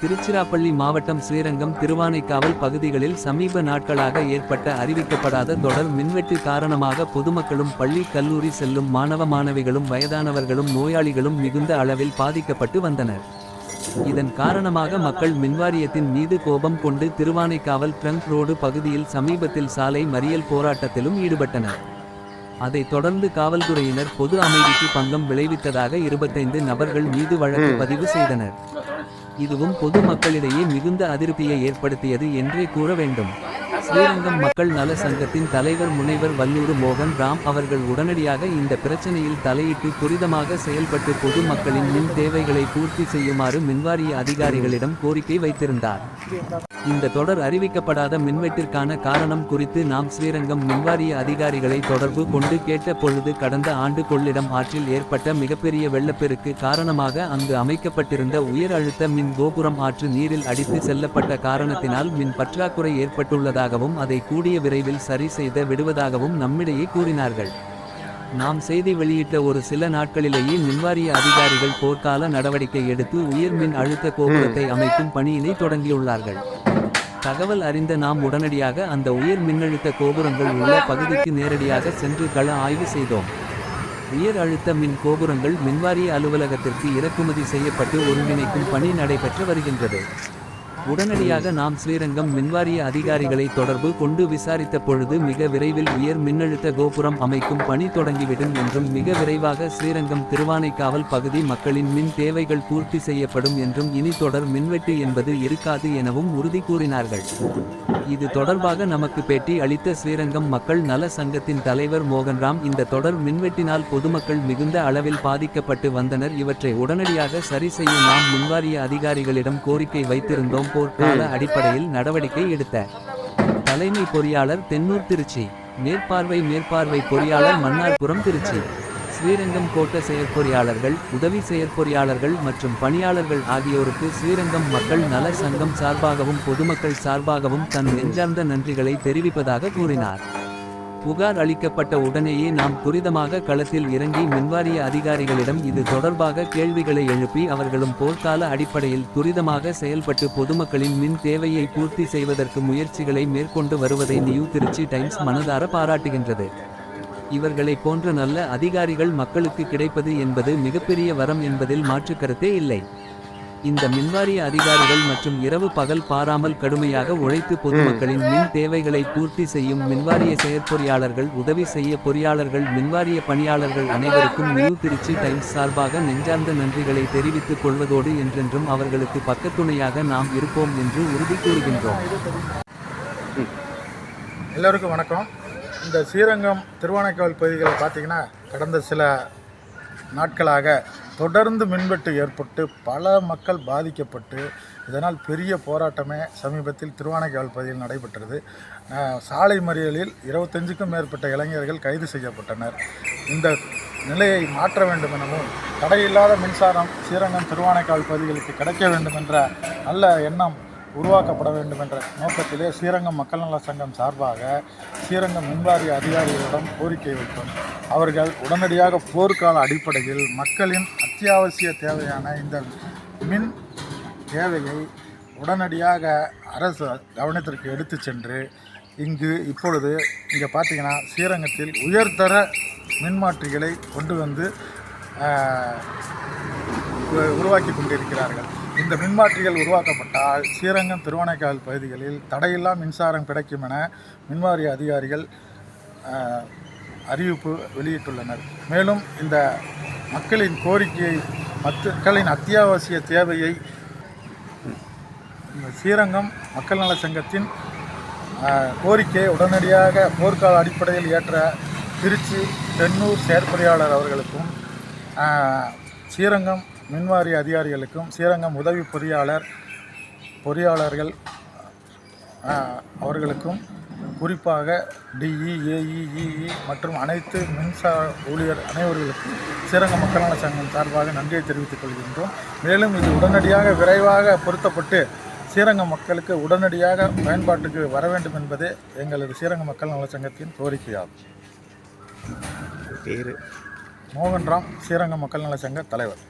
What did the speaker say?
திருச்சிராப்பள்ளி மாவட்டம் ஸ்ரீரங்கம் திருவானைக்காவல் பகுதிகளில் சமீப நாட்களாக ஏற்பட்ட அறிவிக்கப்படாத தொடர் மின்வெட்டு காரணமாக பொதுமக்களும் பள்ளி கல்லூரி செல்லும் மாணவ மாணவிகளும் வயதானவர்களும் நோயாளிகளும் மிகுந்த அளவில் பாதிக்கப்பட்டு வந்தனர். இதன் காரணமாக மக்கள் மின்வாரியத்தின் மீது கோபம் கொண்டு திருவானைக்காவல் ட்ரங்க் ரோடு பகுதியில் சமீபத்தில் சாலை மறியல் போராட்டத்திலும் ஈடுபட்டனர். அதைத் தொடர்ந்து காவல்துறையினர் பொது அமைதிக்கு பங்கம் விளைவித்ததாக இருபத்தைந்து நபர்கள் மீது வழக்கு பதிவு செய்தனர். இதுவும் பொது மக்களிடையே மிகுந்த அதிருப்தியை ஏற்படுத்தியது என்றே கூற வேண்டும். ஸ்ரீரங்கம் மக்கள் நல சங்கத்தின் தலைவர் முனைவர் வல்லூர் மோகன் ராம் அவர்கள் உடனடியாக இந்த பிரச்சனையில் தலையிட்டு துரிதமாக செயல்பட்டு பொது மக்களின் மின் தேவைகளை பூர்த்தி செய்யுமாறு மின்வாரிய அதிகாரிகளிடம் கோரிக்கை வைத்திருந்தார். இந்த தொடர் அறிவிக்கப்படாத மின்வெட்டிற்கான காரணம் குறித்து நாம் ஸ்ரீரங்கம் மின்வாரிய அதிகாரிகளை தொடர்பு கொண்டு கேட்ட பொழுது கடந்த ஆண்டு கொள்ளிடம் ஆற்றில் ஏற்பட்ட மிகப்பெரிய வெள்ளப்பெருக்கு காரணமாக அங்கு அமைக்கப்பட்டிருந்த உயர் அழுத்த மின் கோபுரம் ஆற்று நீரில் அடித்து செல்லப்பட்ட காரணத்தினால் மின் பற்றாக்குறை ஏற்பட்டுள்ளதாக ஏற்பட்டுள்ளதாகவும் அதை கூடிய விரைவில் சரி செய்து விடுவதாகவும் நம்மிடையே கூறினார்கள். நாம் செய்தி வெளியிட்ட ஒரு சில நாட்களிலேயே மின்வாரிய அதிகாரிகள் போர்க்கால நடவடிக்கை எடுத்து உயர் மின் அழுத்த கோபுரத்தை அமைக்கும் பணியினை தொடங்கியுள்ளார்கள். தகவல் அறிந்த நாம் உடனடியாக அந்த உயர் மின்னழுத்த கோபுரங்கள் உள்ள பகுதிக்கு நேரடியாக சென்று கள ஆய்வு செய்தோம். உயர் அழுத்த மின் கோபுரங்கள் மின்வாரிய அலுவலகத்திற்கு இறக்குமதி செய்யப்பட்டு ஒருங்கிணைக்கும் பணி நடைபெற்று வருகின்றது. உடனடியாக நாம் ஸ்ரீரங்கம் மின்வாரிய அதிகாரிகளை தொடர்பு கொண்டு விசாரித்த பொழுது மிக விரைவில் உயர் மின்னழுத்த கோபுரம் அமைக்கும் பணி தொடங்கிவிடும் என்றும் மிக விரைவாக ஸ்ரீரங்கம் திருவானைக்காவல் பகுதி மக்களின் மின் தேவைகள் பூர்த்தி செய்யப்படும் என்றும் இனி தொடர் மின்வெட்டு என்பது இருக்காது எனவும் உறுதி கூறினார்கள். இது தொடர்பாக நமக்கு பேட்டி அளித்த ஸ்ரீரங்கம் மக்கள் நல சங்கத்தின் தலைவர் மோகன்ராம் இந்த தொடர் மின்வெட்டினால் பொதுமக்கள் மிகுந்த அளவில் பாதிக்கப்பட்டு வந்தனர். இவற்றை உடனடியாக சரி செய்ய நாம் மின்வாரிய அதிகாரிகளிடம் கோரிக்கை வைத்திருந்தோம். போர்க்கால அடிப்படையில் நடவடிக்கை எடுத்த தலைமை பொறியாளர் தென்னூர் திருச்சி மேற்பார்வை மேற்பார்வை பொறியாளர் மன்னார்புரம் திருச்சி ஸ்ரீரங்கம் கோட்ட செயற்பொறியாளர்கள் உதவி செயற்பொறியாளர்கள் மற்றும் பணியாளர்கள் ஆகியோருக்கு ஸ்ரீரங்கம் மக்கள் நல சங்கம் சார்பாகவும் பொதுமக்கள் சார்பாகவும் தன் நெஞ்சார்ந்த நன்றிகளை தெரிவிப்பதாக கூறினார். புகார் அளிக்கப்பட்ட உடனேயே நாம் துரிதமாக களத்தில் இறங்கி மின்வாரிய அதிகாரிகளிடம் இது தொடர்பாக கேள்விகளை எழுப்பி அவர்களும் போர்க்கால அடிப்படையில் துரிதமாக செயல்பட்டு பொதுமக்களின் மின் தேவையை பூர்த்தி செய்வதற்கு முயற்சிகளை மேற்கொண்டு வருவதை நியூ திருச்சி டைம்ஸ் மனதார பாராட்டுகின்றது. இவர்களைப் போன்ற நல்ல அதிகாரிகள் மக்களுக்கு கிடைப்பது என்பது மிகப்பெரிய வரம் என்பதில் மாற்றுக் கருத்தே இல்லை. இந்த மின்வாரிய அதிகாரிகள் மற்றும் இரவு பகல் பாராமல் கடுமையாக உழைத்து பொதுமக்களின் மின் தேவைகளை பூர்த்தி செய்யும் மின்வாரிய செயற்பொறியாளர்கள் உதவி செய்ய பொறியாளர்கள் மின்வாரிய பணியாளர்கள் அனைவருக்கும் நியூ திருச்சி டைம்ஸ் சார்பாக நெஞ்சார்ந்த நன்றிகளை தெரிவித்துக் கொள்வதோடு என்றென்றும் அவர்களுக்கு பக்கத்துணையாக நாம் இருப்போம் என்று உறுதி கூறுகின்றோம். எல்லோருக்கும் வணக்கம். இந்த ஸ்ரீரங்கம் திருவானைக்காவல் பகுதிகளில் பார்த்தீங்கன்னா கடந்த சில நாட்களாக தொடர்ந்து மின்வெட்டு ஏற்பட்டு பல மக்கள் பாதிக்கப்பட்டு இதனால் பெரிய போராட்டமே சமீபத்தில் திருவானைக்காவல் பகுதியில் நடைபெற்றது. சாலை மறியலில் இருபத்தஞ்சுக்கும் மேற்பட்ட இளைஞர்கள் கைது செய்யப்பட்டனர். இந்த நிலையை மாற்ற வேண்டும் எனவும் தடையில்லாத மின்சாரம் ஸ்ரீரங்கம் திருவானைக்காவல் பகுதிகளுக்கு கிடைக்க வேண்டும் என்ற நல்ல எண்ணம் உருவாக்கப்பட வேண்டும் என்ற நோக்கத்திலே ஸ்ரீரங்கம் மக்கள் நல சங்கம் சார்பாக ஸ்ரீரங்கம் மின்வாரிய அதிகாரிகளிடம் கோரிக்கை வைத்தோம். அவர்கள் உடனடியாக போர்க்கால அடிப்படையில் மக்களின் அத்தியாவசிய தேவையான இந்த மின் தேவையை உடனடியாக அரசு கவனத்திற்கு எடுத்து சென்று இங்கு இப்பொழுது இங்கே பார்த்தீங்கன்னா ஸ்ரீரங்கத்தில் உயர்தர மின்மாற்றிகளை கொண்டு வந்து உ- உருவாக்கி கொண்டிருக்கிறார்கள். இந்த மின்மாற்றிகள் உருவாக்கப்பட்டால் ஸ்ரீரங்கம் திருவானைக்கால் பகுதிகளில் தடையில்லா மின்சாரம் கிடைக்கும் என மின்வாரிய அதிகாரிகள் அறிவிப்பு வெளியிட்டுள்ளனர். மேலும் இந்த மக்களின் கோரிக்கையை மக்களின் அத்தியாவசிய தேவையை இந்த ஸ்ரீரங்கம் மக்கள் நல சங்கத்தின் கோரிக்கையை உடனடியாக போர்க்கால அடிப்படையில் ஏற்ற திருச்சி தென்னூர் செயற்பொறியாளர் அவர்களுக்கும் ஸ்ரீரங்கம் மின்வாரிய அதிகாரிகளுக்கும் ஸ்ரீரங்கம் உதவி பொறியாளர் பொறியாளர்கள் அவர்களுக்கும் குறிப்பாக டிஇ ஏஇ இஇ மற்றும் அனைத்து மின்சார ஊழியர் அனைவர்களுக்கும் ஸ்ரீரங்கம் மக்கள் நல சங்கம் சார்பாக நன்றியை தெரிவித்துக் கொள்கின்றோம். மேலும் இது உடனடியாக விரைவாக பொருத்தப்பட்டு ஸ்ரீரங்கம் மக்களுக்கு உடனடியாக பயன்பாட்டுக்கு வர வேண்டும் என்பதே எங்களது ஸ்ரீரங்கம் மக்கள் நல சங்கத்தின் கோரிக்கையாகும். பேர். மோகன்ராம் ஸ்ரீரங்கம் மக்கள் நல சங்க தலைவர்.